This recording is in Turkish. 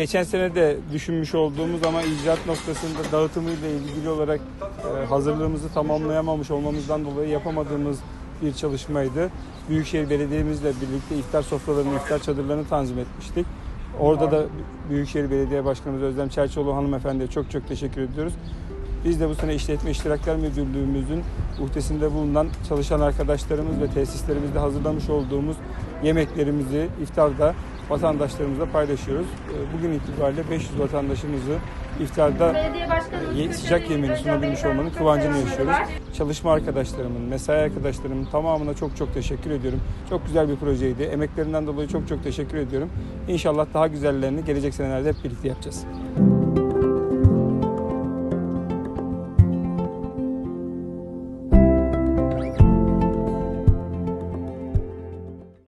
geçen sene de düşünmüş olduğumuz ama icraat noktasında dağıtımıyla ilgili olarak e, hazırlığımızı tamamlayamamış olmamızdan dolayı yapamadığımız bir çalışmaydı. Büyükşehir Belediye'mizle birlikte iftar sofralarını, iftar çadırlarını tanzim etmiştik. Orada da Büyükşehir Belediye Başkanımız Özlem Çerçoğlu hanımefendiye çok çok teşekkür ediyoruz. Biz de bu sene İşletme İştirakler Müdürlüğümüzün uhdesinde bulunan çalışan arkadaşlarımız ve tesislerimizde hazırlamış olduğumuz yemeklerimizi iftarda vatandaşlarımızla paylaşıyoruz. Ee, Bugün itibariyle 500 vatandaşımızı iftarda sıcak yemeğini sunabilmiş olmanın kıvancını yaşıyoruz. Çalışma arkadaşlarımın, mesai arkadaşlarımın tamamına çok çok teşekkür ediyorum. Çok güzel bir projeydi. Emeklerinden dolayı çok çok teşekkür ediyorum. İnşallah daha güzellerini gelecek senelerde hep birlikte yapacağız.